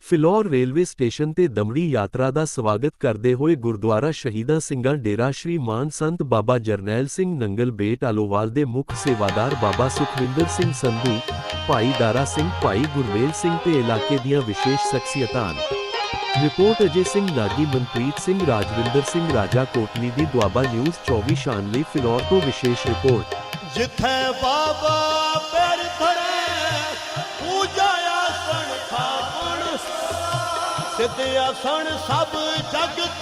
Phillaur railway station ਤੇ ਦਮੜੀ ਯਾਤਰਾ ਦਾ ਸਵਾਗਤ ਕਰਦੇ ਹੋਏ ਗੁਰਦੁਆਰਾ ਸ਼ਹੀਦਾਂ ਸਿੰਘਾਂ ਡੇਰਾ ਸ਼੍ਰੀ ਮਾਨ ਸੰਤ ਬਾਬਾ ਜਰਨੈਲ ਸਿੰਘ ਨੰਗਲ ਬੇਟ ਆਲੋਵਾਲ ਦੇ ਮੁੱਖ ਸੇਵਾਦਾਰ ਬਾਬਾ ਸੁਖਵਿੰਦਰ ਸਿੰਘ ਸੰਧੂ, ਭਾਈ ਦਾਰਾ ਸਿੰਘ, ਭਾਈ ਗੁਰਵੇਲ ਸਿੰਘ ਤੇ ਇਲਾਕੇ ਦੀਆਂ ਵਿਸ਼ੇਸ਼ ਸ਼ਖਸੀਅਤਾਂ ਹਨ। ਰਿਪੋਰਟ ਅਜੇ ਸਿੰਘ ਨਾਗੀ ਮਨਪ੍ਰੀਤ ਸਿੰਘ, ਰਾਜਵਿੰਦਰ ਸਿੰਘ, ਰਾਜਾ ਕੋਟਲੀ ਦੀ ਦੁਆਬਾ ਨਿਊਜ਼ 24 ਸ਼ਾਨ ਫਿਲੌਰ ਤੋਂ ਵਿਸ਼ੇਸ਼ ਰਿਪੋਰਟ ਜਿੱਥੇ ਬਾਬਾ ਖੜੇ ਪੂਜਾ ਆਸਣ ਥਾਪਣ ਸਿੱਧ ਆਸਣ ਸਭ ਜਗਤ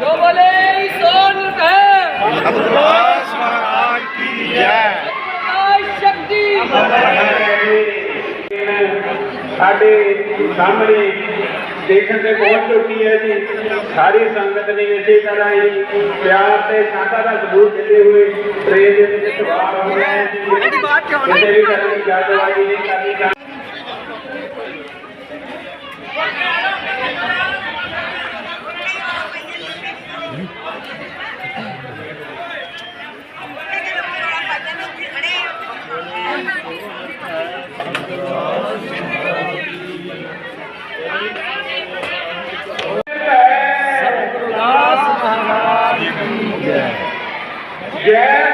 ਜੋ ਬੋਲੇ ਸੋਨ ਹੈ ਅਬਦਾਸ ਮਹਾਰਾਜ ਕੀ ਜੈ ਸ਼ਕਤੀ ਸਾਡੇ ਸਾਹਮਣੇ ਸਟੇਸ਼ਨ ਤੇ ਪਹੁੰਚ ਚੁੱਕੀ ਹੈ ਜੀ। ਸਾਰੀ ਸੰਗਤ ਨੇ ਇਸੇ ਤਰ੍ਹਾਂ ਹੀ ਪਿਆਰ ਤੇ ਸਾਡਾ ਦਾ ਸਬੂਤ ਦਿੰਦੇ ਹੋਏ ਟ੍ਰੇਨ ਦੇ ਵਿੱਚ ਸਵਾਰ ਹੋ ਰਹੇ ਜੀ ਕਿਸੇ ਵੀ ਤਰ੍ਹਾਂ ਦੀ ਜਲਦਬਾਜ਼ੀ ਨਹੀਂ ਕਰਨੀ ਚਾਹੀਦੀ ਜੈ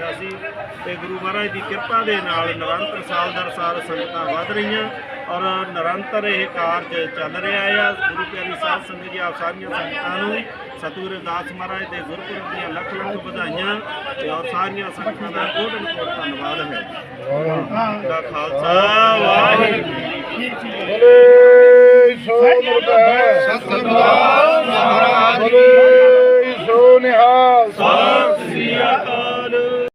ਬੈਠਾ ਸੀ ਤੇ ਗੁਰੂ ਮਹਾਰਾਜ ਦੀ ਕਿਰਪਾ ਦੇ ਨਾਲ ਨਿਰੰਤਰ ਸਾਲ ਦਰ ਸਾਲ ਸੰਗਤਾਂ ਵਧ ਰਹੀਆਂ ਔਰ ਨਿਰੰਤਰ ਇਹ ਕਾਰਜ ਚੱਲ ਰਿਹਾ ਆ। ਗੁਰੂ ਪਿਆਰੀ ਸਾਧ ਸੰਗਤ ਜੀ ਆਪ ਸਾਰੀਆਂ ਸੰਗਤਾਂ ਨੂੰ ਸਤਿਗੁਰ ਰਵਿਦਾਸ ਮਹਾਰਾਜ ਦੇ ਗੁਰਪੁਰਬ ਦੀਆਂ ਲੱਖ ਲੱਖ ਵਧਾਈਆਂ ਤੇ ਔਰ ਸਾਰੀਆਂ ਸੰਗਤਾਂ ਦਾ ਕੋਟਨ ਕੋਟ ਧੰਨਵਾਦ ਹੈ। ਦਾ ਖਾਲਸਾ ਵਾਹਿਗੁਰੂ ਜੀ ਕੀ ਫਤਿਹ। ਸਤਿਗੁਰ ਮਹਾਰਾਜ ਜੀ ਸੋ ਨਿਹਾਲ।